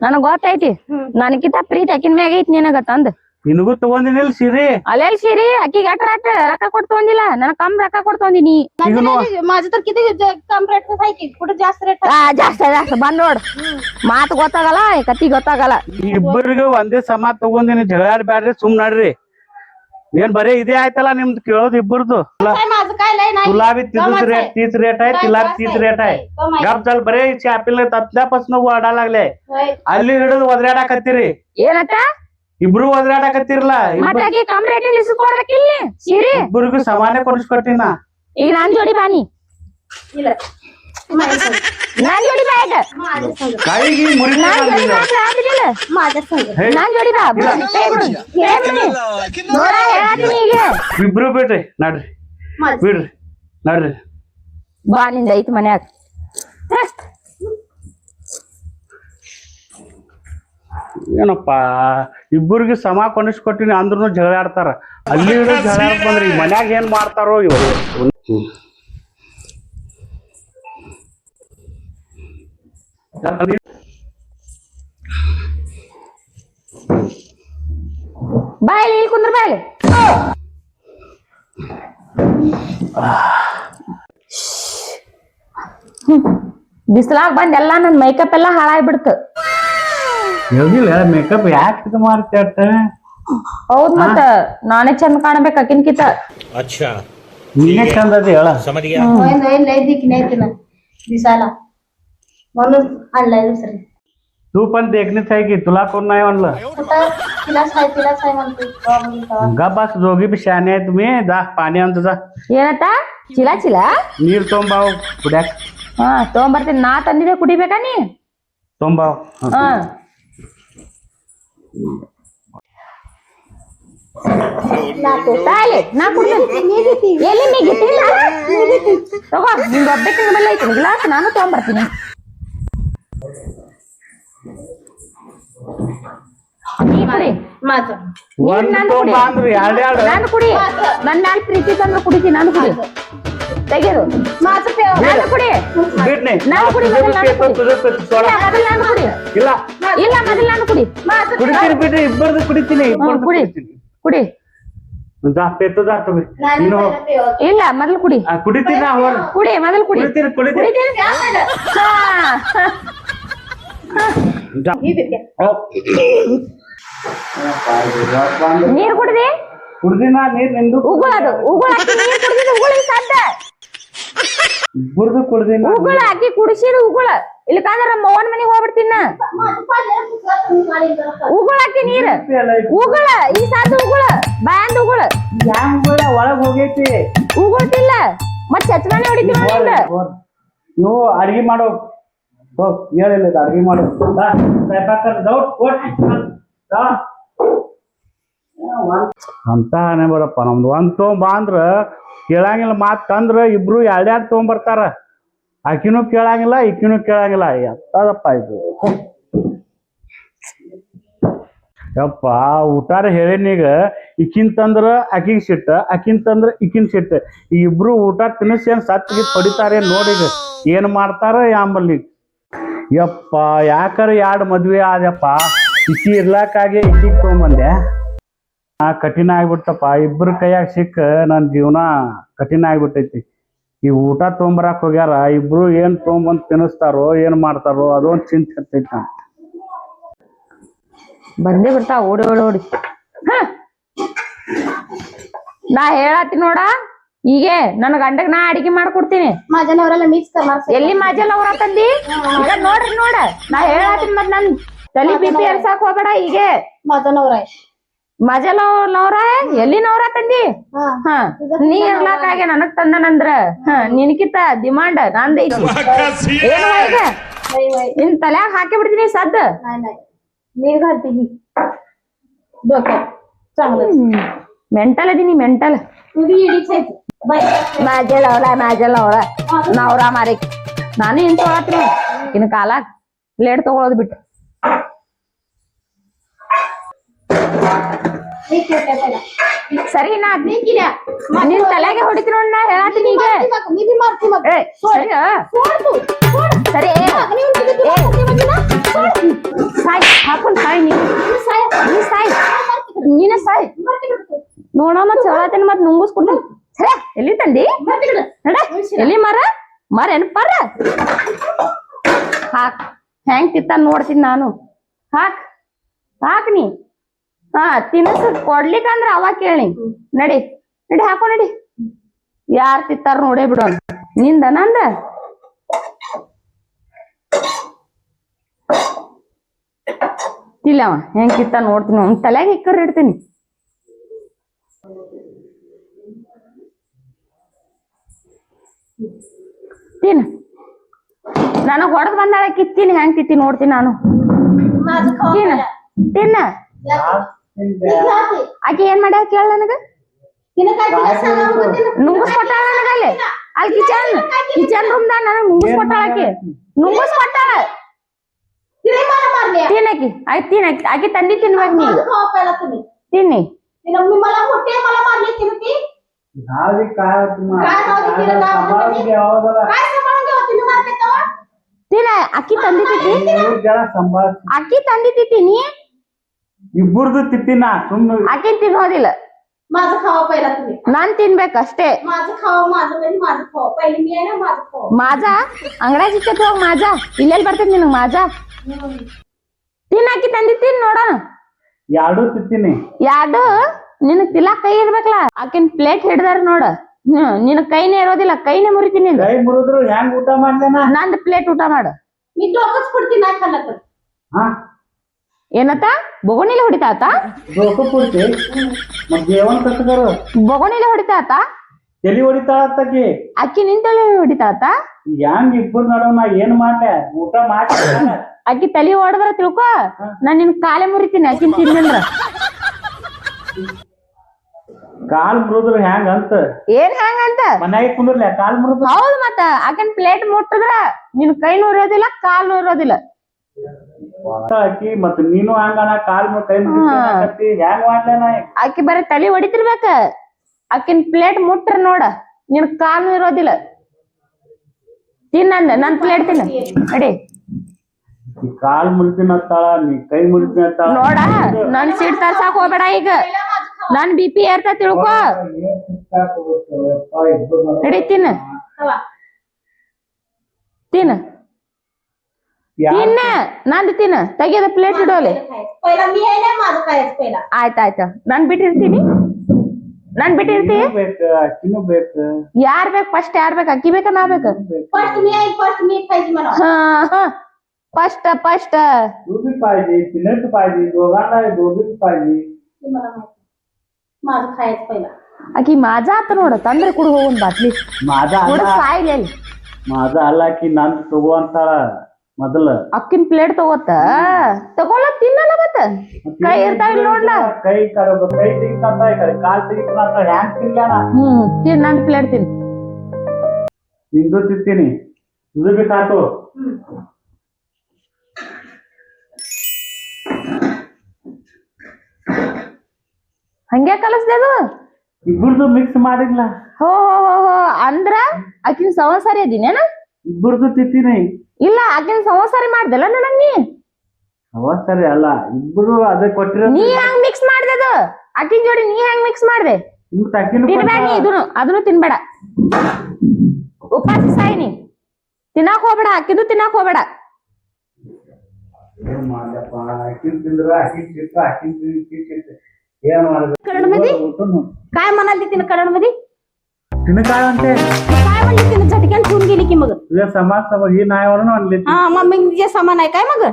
ನನಗ್ ಗೊತ್ತೈತಿ ನನಕಿತ ಪ್ರೀತಿ ಆಕಿನ ಮ್ಯಾಗ ಐತಿ ನಿನಗ ತಂದ್ ನಿನಗೂ ತಗೊಂದಿನಿಲ್ ಸೀರೆ ಅಲ್ಲೆಲ್ ಸೀರಿ ಆಕಿಗೆ ಅಟ್ರ ಅಟ್ರ ರೊಕ್ಕ ಕೊಟ್ಟು ತೊಗೊಂದಿಲ್ಲ ನನಗ್ ಕಮ್ ರೊಕ್ಕ ಕೊಟ್ಟು ತೊಗೊಂದಿನಿ ಈಗ ನೋ- माझं तर किती ज- कम रेट आहे की कुठे जास्त रेट ಆ ಜಾಸ್ತಿ ಜಾಸ್ತಿ ಬಂದ್ ನೋಡ್ ಮಾತು ಗೊತ್ತಾಗಲ್ಲ ಈ ಕತ್ತಿ ಗೊತ್ತಾಗಲ್ಲ ಇಬ್ಬರಿಗೂ ಒಂದೇ ಸಮ ತಗೊಂದಿನಿ ಜಗಳಾಡ್ ಬ್ಯಾಡ್ರಿ ಸುಮ್ ನಡ್ರಿ ಏನ್ ಬರೀ ಇದೇ ಆಯ್ತಲ್ಲ ನಿಮ್ದು ಕೇಳೋದು ಇಬ್ಬರದು? ಗುಲಾಬಿ ತೀಸ್ ರೇಟ್ ತೀಸ್ ರೇಟ್ ಆಯ್ತು ಗುಲಾಬಿ ತೀಸ್ ರೇಟ್ ಆಯ್ತು. ಗಪ್ ಚಲ್ ಬರೇ ಚಾಪಿಲ್ ತಪ್ದಾಪಸ್ ನಾವು ಓಡಾಲಾಗ್ಲೆ ಅಲ್ಲಿ ಹಿಡಿದು ಒದ್ರಾಡಕತ್ತೀರಿ. ಇಬ್ರು ಒದ್ರಾಡಕತ್ತಿರಲ್ಲ ಇಬ್ಬರಿಗೂ ಸಮಾನ ಕೊಡಿಸ್ಕೊಟ್ಟಿನ. ಈಗ ಜೋಡಿ ಬಾನಿ ಇಲ್ಲ. ನಾನ್ ಇಬ್ರು ಬಿಡ್ರಿ ನಡ್ರಿ. ಬಿಡ್ರಿ ನಡ್ರಿ. ಬಾ ನಿಂದ ಐತಿ ಮನ್ಯಾಗ. ಏನಪ್ಪ ಇಬ್ಬರಿಗೆ ಸಮ ಕೊಟ್ಟಿನಿ ಅಂದ್ರೂ ಜಗಳ ಅಲ್ಲಿ ಜಗಳ ಬಂದ್ರಿ ಮನ್ಯಾಗ ಏನ್ ಮಾಡ್ತಾರೋ ಇವರು. ಬಾಯಲ್ಲಿ ಇಲ್ಲಿ ಕುಂದ್ರ ಬಾಯಲ್ಲಿ. ಬಿಸಿಲಾಗ ಬಂದ ಎಲ್ಲ ನನ್ನ ಮೇಕಪ್ ಎಲ್ಲಾ ಹಾಳಾಗ್ಬಿಡ್ತು ಯೋಗಿಲ್ಲ ಮೇಕಪ್ ಯಾಕೆ ಇದು ಮಾಡ್ತಿರ್ತ ಹೌದ್ ಮತ್ತ ನಾನೇ ಚಂದ ಕಾಣಬೇಕು ಅಕಿನ್ ಕಿತ. ಅಚ್ಚಾ. ನೀನೇ ಚಂದ ಅದಿ ಹೇಳ ಸಮಧಿಗೆ ಹೋಯ್ ಹೋಯ್ ಲೈದಿಕ್ ನೈತಿನ? ಬಿಸಾಲ. म्हणून आणलाय दुसरी तू पण देखणीच आहे की तुला कोण नाही म्हणलं कुठं तिलाच आहे तिलाच आहे म्हणते तेव्हा बोलली तेव्हा. गप्प बस दोघी बी शहाणे आहे तुम्ही जा पाणी आणतो जा ಏನತ್ತ ಚಿಲಾ ಚಿಲಾ ನೀರ್ ತೊಂಬಾವ್ ಕುಡ್ಯಾಕ ಹಾ ತಗೊಂಬರ್ತೀನಿ ನಾ ತಂದಿದೆ ಕುಡಿಬೇಕಾ ನೀ ತೊಂಬಾವ್ ಹಾ ತಾಯಿ ನಾ ಕುಡ್ತೀನಿ ಎಲ್ಲಿ ನೀ ಗಿಟ್ಟಿಲ್ಲ ತಗೋ ನಿಂದು ಒಬ್ಬಕ್ಕೆ ಬಲ್ಲ ಐತಿ ಗ್ಲಾಸ್ ನಾನು ತಗೊಂಬರ್ತೀನಿ ನಾನು ಕುಡಿ. ನನ್ನ ಪ್ರೀತಿ ತಂದ್ರೆ ನಾನು ಕುಡಿ. ಮಾತು. ಕುಡಿ. ಬಿಡ್ನಿ. ನಾನು ಕುಡಿ, ಮೊದಲು ಇಲ್ಲ, ಮೊದಲು ನಾನು ಕುಡಿ. ಇಲ್ಲ. ಇಲ್ಲ ಮೊದಲು ನಾನು ಕುಡಿ. ಮಾತು ಕುಡಿತೀನಿ ಬಿಡ್ರಿ ಇಬ್ಬರದು ಕುಡಿತೀನಿ ಇಬ್ಬರದು ಕುಡಿ. ಕುಡಿತೀನಿ. ಕುಡಿ. ಇಲ್ಲ ಮೊದಲು ಕುಡಿ. ಆ, ಕುಡಿ ಮೊದಲು ಕುಡಿ. ನೀರ್ ಕುಡ್ದಿ? ಕುಡ್ದಿನ ನೀರ್ ನಿಂದು ಉಗುಳದು ಉಗುಳ ನೀರ್ ಕುಡ್ದಿದ್ದು ಉಗುಳಿಗೆ ಸದ್ದ. ಬುರ್ದು ಕುಡ್ದಿನ ಉಗುಳ ಅಕ್ಕಿ ಕುಡಿಸಿದ ಉಗುಳ. ಇಲ್ಲಕಂದ್ರ ಮೋಹನ್ ಮನೆಗೆ ಹೋಗ್ಬಿಡ್ತೀನ ಉಗುಳಾಕಿ ನೀರು. ಉಗುಳ ಈ ಸಾದು ಉಗುಳ. ಬಾಯಂದ ಉಗುಳ. ಯಾವ ಉಗುಳ ಒಳಗ್ ಹೋಗೈತಿ? ಉಗುಳ್ತಿಲ್ಲ. ಮತ್ ಚಚ್ಮಾನೆ ಹೊಡಿತೀವಿ ನೀವು ಅಡ್ಗೆ ಮಾಡೋ ಹೋಗ್ ಹೇಳಿಲ್ಲ ಅಡ್ಗೆ ಮಾಡು. ಅಂತ ಬರಪ್ಪ ನಮ್ದು ಒಂದ್ ತೊಗೊಂಬಾ ಅಂದ್ರ, ಕೇಳಂಗಿಲ್ಲ ಮಾತ್ ತಂದ್ರ ಇಬ್ರು ಎರಡೆರಡು ತೊಗೊಂಬರ್ತಾರ ಆಕಿನೂ ಕೇಳಂಗಿಲ್ಲ, ಈಕಿನೂ ಕೇಳಂಗಿಲ್ಲ. ಎತ್ತದಪ್ಪ ಇದು. ಯಪ್ಪ, ಊಟಾರ ಈಕಿನ್ ತಂದ್ರ ಆಕಿಗೆ ಸಿಟ್ಟ ಆಕಿನ್ ತಂದ್ರ ಇಕಿನ ಸಿಟ್ಟ ಇಬ್ರು ಊಟ ತಿನ್ನಿಸಿ ಏನ್ ಸತ್ತಿಗೆ ಪಡಿತಾರೆ ನೋಡಿ ಏನ್ ಮಾಡ್ತಾರ ಯಾಂಬಲ್ಲಿ ಯಪ್ಪ, ಯಾಕಾರ ಎರಡು ಮದ್ವೆ ಆದ್ಯಪ್ಪ? ಇಸಿ ಇರ್ಲಾಕಾಗೆ ಇಸಿಗೆ ತೊಗೊಂಬಂದೆ ಆ ಕಠಿಣ ಆಗ್ಬಿಡ್ತಪ್ಪ ಇಬ್ಬರ ಕೈಯಾಗ ಸಿಕ್ಕ ನನ್ನ ಜೀವನ ಕಠಿಣ ಆಗ್ಬಿಟ್ಟೈತಿ. ಈ ಊಟ ತೊಗೊಂಬರಾಕ್ ಹೋಗ್ಯಾರ. ಇಬ್ರು ಏನ್ ತೊಗೊಂಬಂದು ತಿನ್ನಿಸ್ತಾರೋ ಏನ್ ಮಾಡ್ತಾರೋ, ಅದೊಂದು ಚಿಂತೆ ಇರ್ತೈತಿ ನಾನು ಬಂದೇ ಬಿಡ್ತಾ ಓಡಿ ಓಡಿ ಓಡಿ. ನಾ ಹೇಳತ್ತಿ ನೋಡ. ಈಗ ನನ್ ಗಂಡಗ್ ನಾ ಅಡಿಗೆ ಮಾಡ್ಕೊಡ್ತೀನಿ. ಅವರೆಲ್ಲ ಮಿಕ್ಸ್ ಎಲ್ಲಿ ಮಾಜಲ್ ಅವ್ರ ತಂದಿ? ಈಗ ನೋಡ್ರಿ ನೋಡ ನಾ ಹೇಳತ್ತೀನಿ ಮತ್ ನನ್ ತಲಿ ಬಿಪಿ ಎರ್ಸಾಕ್ ಹೋಗಬೇಡ ಈಗ ಮಾಜನ್ ಅವ್ರ. ಎಲ್ಲಿ ನವ್ರ ತಂದಿ? ಹ. ನೀ ಇರ್ಲಾಕ ಆಗ್ಯ ನನಗ್ ತಂದನಂದ್ರ. ಹ ನಿನ್ಕಿತ ಡಿಮಾಂಡ್ ನಂದ ನಿನ್ ತಲ್ಯಾಗ ಹಾಕಿ ಬಿಡ್ತೀನಿ ಸದ್ ನೀರ್ಗ ಮೆಂಟಲ್ ಅದೀನಿ ಮೆಂಟಲ್. ಇಡೀ माझ्या लावलाय माझ्या लावलाय ನವರಾ ಮಾರಿ. ನಾನು ಏನ್ ತೊಗೊಳತ್ರಿ ಇನ್ ಕಾಲಾಗ ಪ್ಲೇಟ್ ತಗೊಳೋದ್ ಬಿಟ್ಟು. ಸರಿ, ನಾ ನಿನ್ ತಲೆಗೆ ಹೊಡಿತೀನಿ ನೋಡ್ ನಾ ಹೇಳತ್ತೀನಿ ಈಗ. ಸರಿ ಸರಿ ಸಾಯ್, ಹಾಕೊಂಡ್ ಸಾಯ್ ನೀನ್. ಸಾಯ್. ನೀನ ಸಾಯ್. ನೋಡ ಮತ್ ಹೇಳತ್ತೇನೆ ಮತ್ ನುಂಗಿಸ್ಕೊಡ್ತೀನಿ. ಸರಿ ಎಲ್ಲಿ ತಂದಿ? ನಡ ಎಲ್ಲಿ ಮರ? ಮರ ಏನ್ ಪರ? ಹಾಕ್. ಹೆಂಗ್ ತಿತ್ತ ನೋಡ್ತೀನಿ ನಾನು. ಹಾಕ್. ಹಾಕ್ ನೀ. ಹಾ ತಿನಸ್. ಕೊಡ್ಲಿಕ್ಕಂದ್ರ ಅವಾಗ ಕೇಳಿ. ನಡಿ. ನಡಿ ಹಾಕೋ ನಡಿ. ಯಾರ್ ತಿತ್ತಾರ ನೋಡೇ ಬಿಡು ನಿಂದ ನಂದ? ಇಲ್ಲ ಅವ. ಹೆಂಗ್ ಕಿತ್ತ ನೋಡ್ತೀನಿ. ಅವ್ನ ತಲೆಗೆ ಇಕ್ಕರ್ ಇಡ್ತೀನಿ. ತಿನ್ ನಾನು ಹೊಡೆದ್ ಬಂದಾಳಕ್ಕೆ ತಿನ್ ಹೆಂಗ್ ತಿತ್ತಿ ನೋಡ್ತೀನಿ ನಾನು. ತಿನ್ನ ತಿನ್ನ. ಏನ್ ಮಾಡ್ಯಾಳ ಕೇಳ ನನಗ? ನುಂಗಿಸ್ಕೊಟ್ಟಾಳ ನನಗ ಅಲ್ಲಿ ಅಲ್ಲಿ ಕಿಚನ್ ಕಿಚನ್ ರೂಮ್ದಾಗ ನನಗ್ ನುಂಗಿಸ್ಕೊಟ್ಟಾಳ ಆಕೆ. ನುಂಗಿಸ್ಕೊಟ್ಟಾಳ. ತಿನ್ನಕಿ ಆಯ್ತು ತಿನ್ನಕಿ ಆಕಿ. ತಂದಿ ತಿನ್ಬೇಕು ನೀ ತಿನ್ನಿ. तिनं मी मला मोठे मला मारली तिनं ती ನಾವೀಗ काय तुम्हाला काय नाव आहे तिला नाव सांभाळून घ्यावं काय सांभाळून घ्यावं तिनं मारते तेव्हा ತಿನ್ನ ಅಕ್ಕಿ ತಂದಿತಿ ನೀವು ಜರ ಸಂಭಾಳ ಅಕ್ಕಿ ತಂದಿತಿ ನೀ ಇಬ್ಬರದು ತಿತ್ತಿನ ಸುಮ್ಮನೆ ಆಕಿ ತಿನ್ನೋದಿಲ್ಲ माझं खावा पहिला तुम्ही ನಾನ್ ತಿನ್ಬೇಕು ಅಷ್ಟೇ माझं खावा माझं म्हणजे माझं खावा पहिले मी आहे ना माझं खावा ಮಾಜಾ ಅಂಗಡ್ಯಾಗ ಸಿಕ್ಕತ್ ಹೋಗ್ ಮಾಜಾ ಇಲ್ಲೆಲ್ಲಿ ಬರ್ತೈತಿ ನಿನಗ್ ಮಾಜಾ ತಿನ್ನ ಅಕ್ಕಿ ತಂದಿ ತಿನ್ ನೋಡೋಣ ಎರಡು ತಿತ್ತೀನಿ ಯಾಡು ನಿನ್ ತಿಲಾ ಕೈ ಇರ್ಬೇಕಲ್ಲ ಆಕಿನ್ ಪ್ಲೇಟ್ ಹಿಡ್ದಾರ ನೋಡ. ನಿನ್ ಕೈನೇ ಇರೋದಿಲ್ಲ ಕೈನೇ ಮುರಿತೀನಿ ಕೈ ಮುರಿದ್ರು ಊಟ ನಂದ್ ಪ್ಲೇಟ್ ಊಟ ಮಾಡು. ಹಾ. ಏನತ್ತ? ಬೊಗಣಿಲಿ ಹೊಡಿತಾತ? ದೋಸೆ ಪೂರ್ತಿ. ಬೊಗಣಿಲಿ ಹೊಡಿತಾತ? ತಲಿ ಹೊಡಿತಾ ಅತ್ತಕಿ ಅಕ್ಕಿ ನಿಂತಳಿ ಹೊಡಿತಾತ? ಹೆಂಗ್ ಇಬ್ಬರು ನಡವ ನಾ ಏನ್ ಮಾಡ್ಲೆ? ಊಟ ಮಾಡಿ ಅಕ್ಕಿ ತಲಿ ಹೊಡೆದ್ರ ತಿಳ್ಕೊ. ನಾನ್ ನಿನ್ ಕಾಲೇ ಮುರಿತೀನಿ ಅಕ್ಕಿ ತಿನ್ನಂದ್ರ ಕಾಲ್ ಮುರಿದ್ರು ಹ್ಯಾಂಗ ಅಂತ? ಏನ್ ಅಂತ? ಮನ್ಯಾಗ ಕುಂದ್ರಲ್ಲ ಕಾಲ್ ಮುರಿದ್ರ? ಹೌದು ಮತ್ತ ಆಕಿನ್ ಪ್ಲೇಟ್ ಮುಟ್ಟಿದ್ರ ನಿನ್ ಕೈ ಇರೋದಿಲ್ಲ ಕಾಲ್ ಇರೋದಿಲ್ಲ ಆಕಿ ಮತ್ ನೀನು ಹಂಗನ ಕಾಲ್ ಮುರ್ ಕೈ ಹ್ಯಾಂಗ ಹೆಂಗ್ ಮಾಡ್ಲೇನ ಆಕಿ ಬರೀ ತಲಿ ಹೊಡಿತಿರ್ಬೇಕ ಆಕಿನ್ ಪ್ಲೇಟ್ ಮುಟ್ರ ನೋಡ ನಿನ್ ಕಾಲು ಇರೋದಿಲ್ಲ ತಿನ್ನ ನನ್ ಪ್ಲೇಟ್ ತಿನ್ನ ಅಡಿ ಕಾಲ್ ಮುರಿತೀನಿ ನಿನ್ ನೀ ಕೈ ಅಂತಾಳ ನೋಡ ನನ್ ಸೀಟ್ ತರ್ಸಾಕ್ ಹೋಗ್ಬೇಡ ಈಗ. ನನ್ ಬಿ ಪಿ ಏರ್ತ ತಿಳ್ಕೊ ನಡಿ ತಿನ್ನ खावा ತಿನ್ನ ತಿನ್ನ ನಂದು ತಿನ್ನ ತೆಗಿಯೋದ ಪ್ಲೇಟ್ ಇಡೋಲಿ खायचं. पहिला मी आहे ना माझं खायचं पहिला ಆಯ್ತಾಯ್ತು ನಾನ್ ಬಿಟ್ಟಿರ್ತೀನಿ ನಾನ್ ಬಿಟ್ಟಿರ್ತಿ ಬೇಕು ಅಕ್ಕಿನೂ ಬೇಕು ಯಾರ್ ಬೇಕ್ ಫಸ್ಟ್ ಯಾರ್ ಬೇಕ್ ಅಕ್ಕಿ ಬೇಕ ನಾ ಬೇಕ फर्स्ट मी आहे फर्स्ट मी खायची मला ಹಾ ಹಾ ಫಸ್ಟ್ ಫಸ್ಟ್ दोघी पाहिजे पिनट पाहिजे दोघांना दोघीच पाहिजे ते मला माहिती माझं खायचं पहिला ಆಕಿ ಮಾಜಾ ಆತ ನೋಡ ತಂದ್ರೆ ಕುಡ್ ಹೋಗೋನ್ ಬಾಟ್ಲಿ माझा ಕುಡ್ आला ಸಾಯ್ಲಿ ಅಲ್ಲಿ माझा आला की ನಂದು ತಗೋ ಅಂತಾಳ ಮೊದಲ ಅಕ್ಕಿನ ಪ್ಲೇಟ್ ತಗೋತ ತಗೊಳ ತಿನ್ನಲ್ಲ ಮತ್ತ ಕೈ ಇರ್ತಾವ ಇಲ್ಲಿ ನೋಡ್ಲ ಕೈ ಕರ ಕೈ ತೆಗಿತಾನ ಈ ಕಡೆ ಕಾಲ್ ತೆಗಿತಾನ ಹ್ಯಾಂಗ್ ತಿನ್ಲಾನ ಹ್ಮ್ ತಿನ್ ನನ್ ಪ್ಲೇಟ್ ತಿನ್ ನಿಂದು ತಿಂತೀನಿ ಇದು ಬೇಕಾತು ಹಂಗೆ ಕಲಸ್ದೆ ಅದು? ಇಬ್ಬರದು ಮಿಕ್ಸ್ ಮಾಡಿಲ್ಲ ಹೋ ಹೋ ಹೋ ಹೋ. ಅಂದ್ರ ಆಕಿನ ಸಂವತ್ಸರಿ ಅದಿನೇನ ಇಬ್ಬರದು ತಿಂತೀನಿ ಇಲ್ಲ ಆಕಿನ ಸಂವತ್ಸರಿ ಮಾಡ್ದಲ್ಲ ನನಗ್ ನೀ ಅವ ಸರಿ ಅಲ್ಲ ಇಬ್ಬರು ಅದೇ ಕೊಟ್ಟಿರೋ ನೀ ಹೆಂಗ್ ಮಿಕ್ಸ್ ಮಾಡ್ದೆ ಅದು? ಆಕಿನ ಜೋಡಿ ನೀ ಹೆಂಗ್ ಮಿಕ್ಸ್ ಮಾಡ್ದೆ? ತಿನ್ಬೇಡ ನೀ ಇದನ್ನು ಅದನ್ನು ತಿನ್ಬೇಡ. ಉಪಾಸ ಸಾಯಿ ನೀ. ತಿನ್ನಾಕ್ ಹೋಗ್ಬೇಡ ಅಕ್ಕಿದು ತಿನ್ನಾಕ್ ಹೋಗ್ಬೇಡ. ಏನ್ ಮಾಡ್ಲಪ್ಪ ಅಕ್ಕಿನ್ ತಿಂದ್ರ ಅಕ್ಕಿನ್ ಸಿಕ್ಕ ಅಕ್ಕಿನ್ ತಿಂತ कडणमध्ये काय म्हणाली तिन करणमध्ये तिने काय म्हणते? काय म्हणली तिने? झटक्यान ठेवून गेली की मग? तुझ्या समाज समोर ही नाही वरून आणले हा मग मी जे समान आहे काय मग?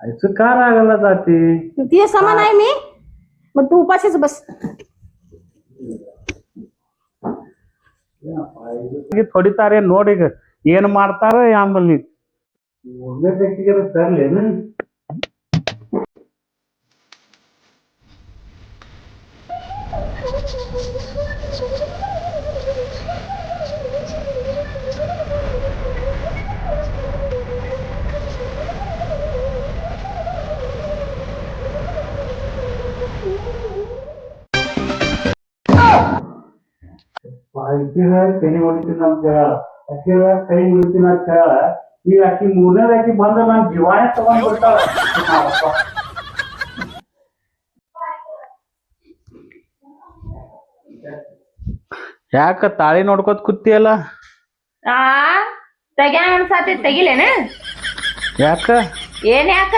आईचं का रागाला जाते? तिथे समान आहे मी? मग तू उपाशीच बस. ಈ ಹೊಡಿತಾರೆ ನೋಡಿ ಏನ್ ಮಾಡ್ತಾರ ಆಮೇಲೆ ಒಮ್ಮೆ ಬೆಟ್ಟಿಗೆ ತರ್ಲೇನು ಅಕ್ಕಿಗ ಕೈ ಹೊಡಿತೀನಿ ಅಂತ ಹೇಳ ಅಕ್ಕಿಗ ಕೈ ಹೊಡಿತೀನಿ ಅಂತ ಹೇಳ ಈಗ ಆಕಿ ಮೂರನೇದ ಆಕಿ ಬಂದ ನನ್ ಜೀವಾನೇ ತಗೊಂಡ್ ಯಾಕ ತಾಳಿ ನೋಡ್ಕೋತ ಕೂತಿಯಲ್ಲ? ಆ ತೆಗ್ಯಾನ ಅನ್ಸಾತಿ ತೆಗಿಲೇನ? ಯಾಕ? ಏನ್ ಯಾಕ?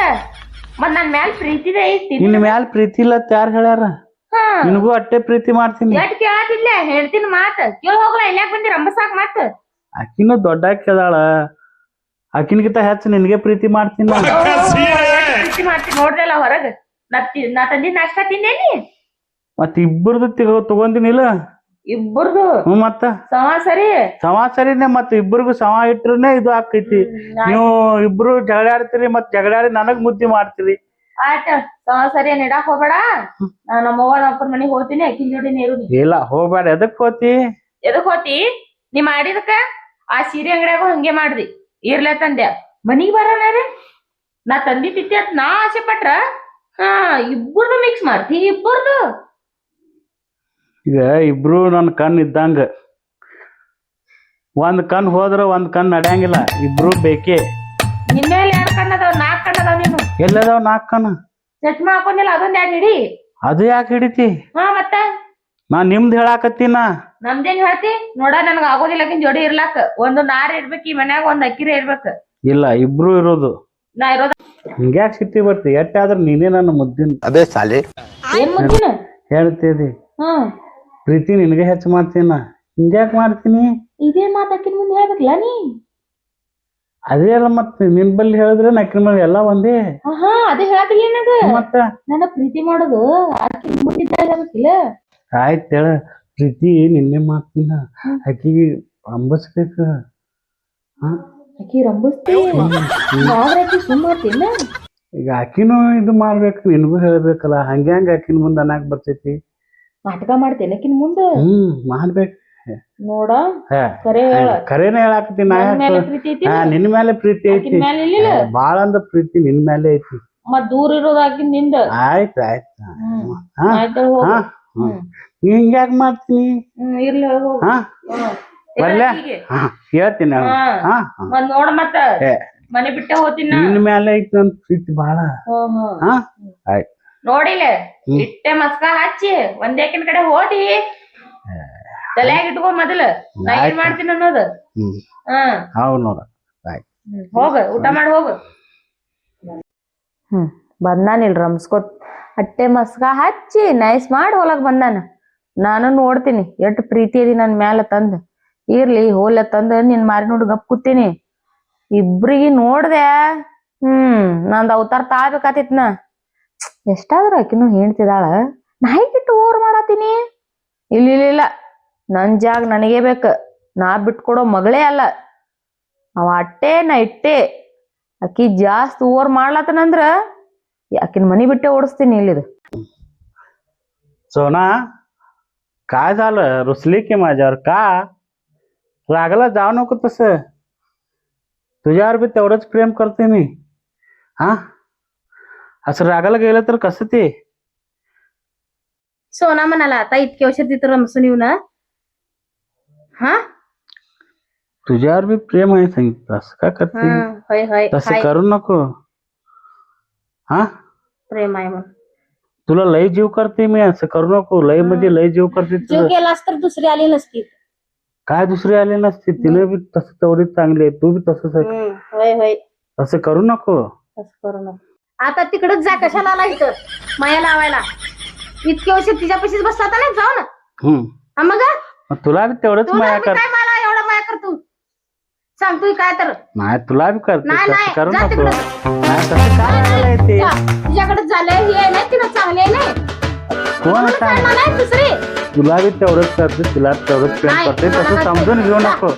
ಮತ್ ನನ್ ಮ್ಯಾಲ ಪ್ರೀತಿದೆ ಐತಿ ನಿನ್ನ ಮ್ಯಾಲ ಪ್ರೀತಿ ಇಲ್ಲ ಯಾರು ಹೇಳ್ಯಾರ? ಹಾ. ನಿನಗೂ ಅಟ್ಟೆ ಪ್ರೀತಿ ಮಾಡ್ತೀನಿ. ಎಟ್ ಕೇಳತಿಲ್ಲ ಹೇಳ್ತೀನಿ ಮಾತ್. ಕೇಳ ಹೋಗ್ಲ ಇಲ್ಯಾಕ್ ಬಂದಿ ರಂಬಸಾಕ್ ಮತ್. ಆಕಿನೂ ದೊಡ್ಡ ಆಕ್ಯದಾಳ ಆಕಿನ್ಗಿಂತ ಹೆಚ್ಚು ನಿನಗೆ ಪ್ರೀತಿ ಮಾಡ್ತೀನಿ. ಪ್ರೀತಿ ಮಾಡ್ತೀನಿ ನೋಡ್ರಲ್ಲ ಹೊರಗೆ. ನಾ ತಿ- ನಾ ತಂದಿದ್ ನಾಷ್ಟಾ ತಿಂದೇನಿ ಮತ್ ಇಬ್ಬರದು ತಗೋ ತಗೊಂದಿನಿಲ್ಲ ಇಬ್ಬರದು. ಮತ್ತ? ಸಮ ಸರಿ ಸಮ ಸರಿನೇ ಮತ್ ಇಬ್ಬರಿಗೂ ಸಮ ಇಟ್ರನೆ ಇದು ಆಕೈತಿ. ನೀವು ಇಬ್ರು ಜಗಳಾಡ್ತೀರಿ ಮತ್ ಜಗಳಾಡಿ ನನಗ್ ಮುದ್ದಿ ಮಾಡ್ತೀರಿ. ಆಯ್ತ ಸಮ ಸರಿ ಏನ್ ಇಡಾಕ್ ಹೋಗ್ಬೇಡ. ನಾ ನಮ್ಮ ಅವ್ವ ನಮ್ಮ ಅಪ್ಪನ ಮನಿಗ್ ಹೋಗ್ತೀನಿ ಅಕ್ಕಿನ ಜೋಡಿ ನೀರು ನೀ ಇಲ್ಲ ಹೋಗ್ಬೇಡ. ಎದಕ್ ಹೋತಿ? ಎದಕ್ ಹೋತಿ? ನೀ ಮಾಡಿದಕ್ಕ? ಆ ಸೀರೆ ಅಂಗಡ್ಯಾಗ ಹಂಗೆ ಮಾಡ್ದಿ. ಇರ್ಲ ತಂದೆ. ಮನಿಗ್ ಬರೋಣ ನಾ ತಂದಿದ್ದಿ ಅಂತ ನಾ ಆಸೆ ಪಟ್ರ ಹಾ ಇಬ್ಬರದು ಮಿಕ್ಸ್ ಮಾಡ್ತಿ ಇಬ್ಬರದು. ಈಗ ಇಬ್ರು ನನ್ನ ಕಣ್ಣು ಇದ್ದಂಗ. ಒಂದ್ ಕಣ್ಣು ಹೋದ್ರ ಒಂದ್ ಕಣ್ಣು ನಡೆಯಂಗಿಲ್ಲ ಇಬ್ರು ಬೇಕೇ. ನಿನ್ಮೇಲೆ ಎರಡು ಕಣ್ಣದವ್ ನಾಲ್ಕ್ ಕಣ್ಣದವ್ ನೀನು. ಎಲ್ಲದಾವ್ ನಾಲ್ಕು ಕಣ್ ಚಶ್ಮಾ ಹಾಕೊಂಡಿಲ್ಲ ಅದೊಂದ್ ಎರಡು ಹಿಡಿ? ಅದು ಯಾಕೆ ಹಿಡಿತಿ? ಹಾ ಮತ್ತ? ನಾ ನಿಮ್ದ್ ಹೇಳಾಕತ್ತೀನ? ನಮ್ದೇನ್ ಹೇಳ್ತಿ? ನೋಡ ನನ್ಗ ಆಗೋದಿಲ್ಲ ಆಕಿನ್ ಜೋಡಿ ಇರ್ಲಾಕ. ಒಂದು ನಾರ್ ಇರ್ಬೇಕು ಈ ಮನ್ಯಾಗ ಒಂದ್ ಅಕ್ಕಿರ ಇರ್ಬೇಕು ಇಲ್ಲ ಇಬ್ರು ಇರೋದು. ನಾ ಇರೋದ. ಹಿಂಗ್ಯಾಕ್ ಸಿಟ್ಟಿ ಬರ್ತಿ? ಎಟ್ಟಾದ್ರ ನೀನೇ ನನ್ನ ಮುದ್ದಿನ ಅದೇ ಸಾಲಿ. ಏನ್ ಮುಂದಿನ ಹೇಳ್ತಿದಿ. ಹ್ಮ್. ಪ್ರೀತಿ ನಿನಗೆ ಹೆಚ್ಚು ಮಾಡ್ತೀನ ಹಿಂಗ್ಯಾಕೆ ಮಾಡ್ತೀನಿ? ಇದೇ ಮಾತ್ ಅಕ್ಕಿನ ಮುಂದೆ ಹೇಳ್ಬೇಕಲ್ಲ ನೀ? ಅದೇ ಅಲ್ಲ ಮತ್ತೆ ನಿನ್ ಬಲ್ಲಿ ಹೇಳಿದ್ರೆ ನಕ್ಕಿನ ಮೇಲೆ ಎಲ್ಲ ಒಂದೇ. ಹಾ ಅದೇ ನನಗ. ಮತ್ತ? ನನ್ನ ಪ್ರೀತಿ ಮಾಡೋದು ಆಕಿ ಹೇಳ್ಬೇಕಿಲ್ಲ ಆಯ್ತು ಹೇಳ ಪ್ರೀತಿ ನಿನ್ನೆ ಮಾಡ್ತೀನ ಆಕಿಗೆ ರಂಬಸ್ಬೇಕು. ಹಾ? ಆಕಿ ರಂಬಸ್ತಿ? ಆದ್ರೆ ಆಕಿ ಸುಮ್ಮ ಈಗ ಆಕಿನೂ ಇದು ಮಾಡ್ಬೇಕು ನಿನಗೂ ಹೇಳ್ಬೇಕಲ್ಲ. ಹಂಗ್ಯಾಂಗ ಆಕಿನ ಮುಂದೆ ಅನ್ನಕ್ ಬರ್ತೈತಿ? ನಾಟಕ ಮಾಡ್ತೇನೆ. ಕಿನ್ ಮುಂದ ಹ್ಮ್ ಮಾಡ್ಬೇಕು. ನೋಡ ಕರೆ ಹೇಳ. ಖರೇನೆ ಹೇಳಾಕತ್ತೀನಿ ನಾ ನನ್ ಮೇಲೆ ಪ್ರೀತಿ ಐತಿ? ಹಾ ನಿನ್ ಮೇಲೆ ಪ್ರೀತಿ ಐತಿ. ಆಕಿನ ಮೇಲೆ ಇಲ್ಲಿಲ್ಲ? ಏ, ಬಾಳ ಅಂದ್ರ ಪ್ರೀತಿ ನಿನ್ ಮೇಲೆ ಐತಿ. ಮತ್ ದೂರ ಇರೋದಾಕಿ ನಿಂದ? ಆಯ್ತ್ ಆಯ್ತ್. ಹಾ ಆಯ್ತ ಹೋಗ. ಹಾ ಹ್ಮ್. ನೀ ಹಿಂಗ್ಯಾಕ್ ಮಾಡ್ತೀನಿ? ಹ್ಮ್ ಇರ್ಲಿ ಹೋಗ. ಹಾ? ಬರ್ಲೆ? ಹಾ ಹೇಳ್ತೀನಿ ನಾನು. ಹಾ. ಹಾ ಹಾ. ಮತ್ ನೋಡ ಮತ್ತ. ಏ, ಮನೆ ಬಿಟ್ಟೆ ಹೋತಿನ ನಿನ್ ಮೇಲೆ ಐತಿ ನನ್ ಪ್ರೀತಿ ಬಾಳ. ಹಾ? ಆಯ್ತ್. ನೋಡಿಲ್ಲ ಇಟ್ಟೆ ಮಸ್ಕ ಹಚ್ಚಿ ಒಂದೇಕಿನ ಕಡೆ ಹೋದಿ ತಲೆಯಾಗ ಇಟ್ಕೊ ಮೊದಲ ನಾ ಏನ್ ಮಾಡ್ತೀನಿ ಅನ್ನೋದು? ಹ್ಮ್. ನೋಡ. ಹೋಗ ಊಟ ಮಾಡಿ ಹೋಗ. ಹ್ಮ್ ಬಂದಾನಿಲ್ ರಮ್ಸ್ಕೊತ್ ಅಟ್ಟೆ ಮಸ್ಕ ಹಚ್ಚಿ ನೈಸ್ ಮಾಡಿ ಹೊಲಕ್ ಬಂದಾನ. ನಾನು ನೋಡ್ತೀನಿ ಎಟ್ ಪ್ರೀತಿ ಅದಿ ನನ್ ಮ್ಯಾಲ ತಂದ್. ಇರ್ಲಿ ಹೋಲ ತಂದ ನಿನ್ ಮಾರಿ ನೋಡಿ ಗಪ್ ಕೂತೀನಿ. ಇಬ್ರಿಗೆ ನೋಡ್ದೆ ಹ್ಮ್ ನಂದ್ ಅವತಾರ ತಾಳ್ಬೇಕಾತಿತ್ನ. ಎಷ್ಟಾದ್ರೂ ಆಕಿನೂ ಹೇಳ್ತಿದಾಳ ನಾಯಿಗಿಟ್ಟು ಓವರ್ ಮಾಡತ್ತೀನಿ ಇಲ್ಲ ಇಲ್ಲ ಇಲ್ಲ ನನ್ ಜಾಗ ನನಗೇ ಬೇಕ ನಾ ಬಿಟ್ಕೊಡೋ ಮಗಳೇ ಅಲ್ಲ ಅವ ಅಟ್ಟೆ ನಾ ಇಟ್ಟೆ ಆಕಿ ಜಾಸ್ತಿ ಓವರ್ ಮಾಡ್ಲತ್ತನಂದ್ರ ಆಕಿನ ಮನಿ ಬಿಟ್ಟೆ ಓಡಿಸ್ತೀನಿ ಇಲ್ಲಿದು सोना काय झालं रुसली की माझ्यावर का रागाला जाऊ नको तसं तुझ्यावर बी तेवढंच प्रेम करते मी हा असं रागाला गेलं तर कसं ते? सोना म्हणाला आता इतके वर्ष तिथं रमसून येऊ ना? हा? तुझ्यावर बी प्रेम आहे सांगितलं असं का करते? हा, होय होय तसं हाय, करू नको. हा? प्रेम आहे म्हणून. तुला लय जीव करते मी असं करू नको. लय म्हणजे लय जीव करते जीव तुझं. गेलास तर दुसरी आली नसती. काय दुसरी आली नसते? तिने बी तसं तेवढीच चांगली आहे तू बी तसंच आहे. हम्म, होय होय. असं करू नको. तसं करू नका. आता तिकडच जा कशाला आला इथं? माया लावायला. इतके वर्ष तिच्यापाशीच बसला होता ना जाऊ ना. हम्म. हा मग? तुला बी तेवढंच तू माया कर. काय मला एवढा माया करतो सांगतोय काय तर. नाही तुला बी करते नाही, तसं नाही, करू जा नको. तिकडं. नाही तसं काय झालंय ते जा, तुझ्याकडे झालंय हे आहे ना तिला चांगली आहे ना. कोण म्हणून सांग करणार नाही दुसरी? तुला बी तेवढंच करते तिला तेवढंच प्रेम नाही, करते. मला तसं नाही समजून घेऊ जा. नको.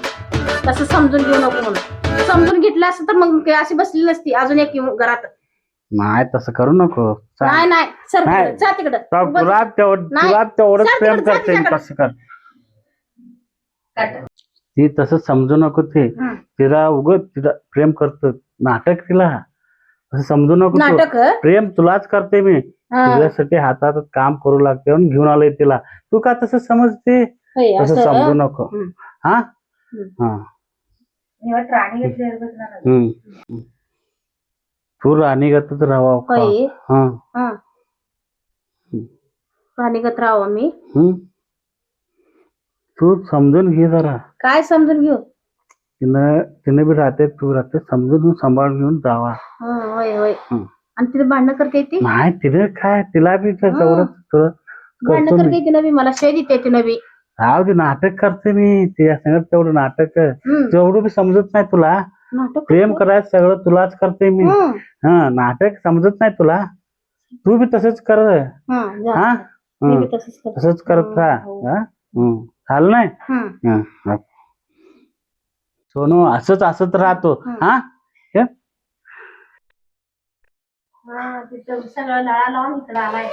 तसं समजून घेऊ नको म्हणून. समजून घेतलं असतं तर मग अशी बसली नसती. अजून एक येऊन घरात. नाही तसं करू नको सांग. नाही नाही सर नाही. तिकडं, जा तिकडं तर बस. तुला तेवढं नाही. तुला तेवढंच जा प्रेम तिकडं, जा करते मी. तसं कर ती तसं समजू नको ते हं. तिला उगत तिला प्रेम करतो नाटक तिला असं समजू नको तू. नाटक हं? प्रेम तुलाच करते मी हा. तुझ्यासाठी हातात काम करू लागते म्हणून घेऊन आलोय तिला तू का तसं समजते होय, तसं असं समजू नको हं. हा हं. हा हम्म तू राणीगतच राहावा होय. हा. हा. राणीगत राहावं मी. हम्म. तू समजून घे जरा. काय समजून घेऊ? तिनं तिने बी राहते तू राहते समजून सांभाळून घेऊन जावा. हं, होय होय. आणि तिथे भांडणं करते ती? नाही तिने काय तिला बी भांडणं करतो करते मी तिनं बी मला शय देते तिनं बी. राव दे नाटक करते मी. तिच्या संगत तेवढं नाटक. तेवढं बी समजत नाही तुला प्रेम करायचं सगळं तुलाच करते मी. हं, हा नाटक समजत नाही तुला. तू बी तसंच कर. हं, जा. हा? मी हं. बी तसंच करते. तसंच करत राहा. हो. हा? नाही? हं, हं, हं. सोनू असंच असत राहतो. हं. तिथं सगळं नळा लावून इकडं आलाय.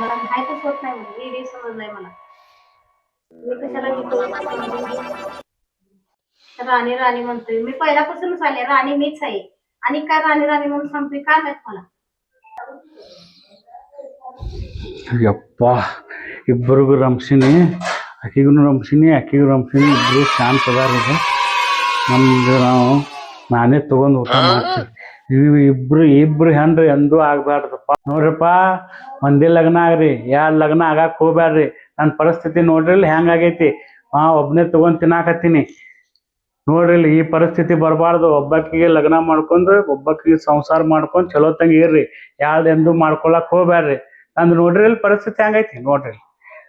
मला माहीतच होत नाही म्हणजे समजलंय मला. मी कशाला राणी राणी म्हणतोय मी पहिल्यापासूनच आले राणी मीच आहे आणि काय राणी राणी म्हणून सांगतोय काय माहित मला ಯಪ್ಪ ಇಬ್ಬರಿಗೂ ರಂಶಿನಿ ಆಕಿಗೂ ರಂಶಿನಿ ಆಕಿಗೂ ರಂಶಿನಿ ಇಬ್ರು ಶಾಂತ ಅದಾರ ಈಗ ನಮ್ದು ನಾವು ನಾನೇ ತಗೊಂಡ್ ಊಟ ಮಾಡ್ತೀವಿ ಇವ್ ಇಬ್ರು ಇಬ್ರು ಹೆಣ್ರಿ ಎಂದೂ ಆಗ್ಬಾರ್ದಪ್ಪ ನೋಡ್ರಪ್ಪ ಒಂದೇ ಲಗ್ನ ಆಗ್ರಿ ಎರಡ್ ಲಗ್ನ ಆಗಾಕ್ ಹೋಗ್ಬ್ಯಾಡ್ರಿ ನನ್ನ ಪರಿಸ್ಥಿತಿ ನೋಡ್ರಿ ಇಲ್ಲಿ ಹೆಂಗ್ ಆಗೈತಿ ಹಾ ಒಬ್ನೇ ತಗೊಂಡ್ ತಿನ್ನಾಕತ್ತೀನಿ ನೋಡ್ರಿ ಇಲ್ಲಿ ಈ ಪರಿಸ್ಥಿತಿ ಬರಬಾರ್ದು. ಒಬ್ಬಾಕಿಗೆ ಲಗ್ನ ಮಾಡ್ಕೊಂಡು ಒಬ್ಬಾಕಿಗೆ ಸಂಸಾರ ಮಾಡ್ಕೊಂಡು ಚಲೋ ತಂಗಿ ಇರ್ರಿ. ಯಾವ್ದು ಎಂದು ಮಾಡ್ಕೊಳಕ್ ಹೋಗ್ಬ್ಯಾಡ್ರಿ. ಅಂದ್ ನೋಡ್ರಿ ಇಲ್ಲಿ ಪರಿಸ್ಥಿತಿ ಹಂಗೈತಿ. ನೋಡ್ರಿ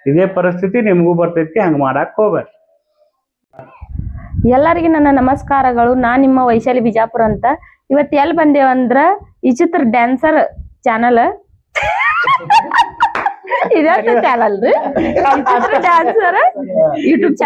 ಇದೇ ಪರಿಸ್ಥಿತಿ ನಿಮಗೂ ಬರ್ತೈತಿ ಹಂಗ ಮಾಡಕ್ ಹೋಗ್ಬ್ಯಾಡ್ರಿ. ಎಲ್ಲರಿಗೂ ನನ್ನ ನಮಸ್ಕಾರಗಳು. ನಾನ್ ನಿಮ್ಮ ವೈಶಾಲಿ ಬಿಜಾಪುರ ಅಂತ. ಇವತ್ತು ಎಲ್ಲಿ ಬಂದೇವಂದ್ರ ಈ ಚಿತ್ರ ಡ್ಯಾನ್ಸರ್ ಚಾನಲ್ ಇದೇ ಚಾನಲ್ ರೀ? Dancer YouTube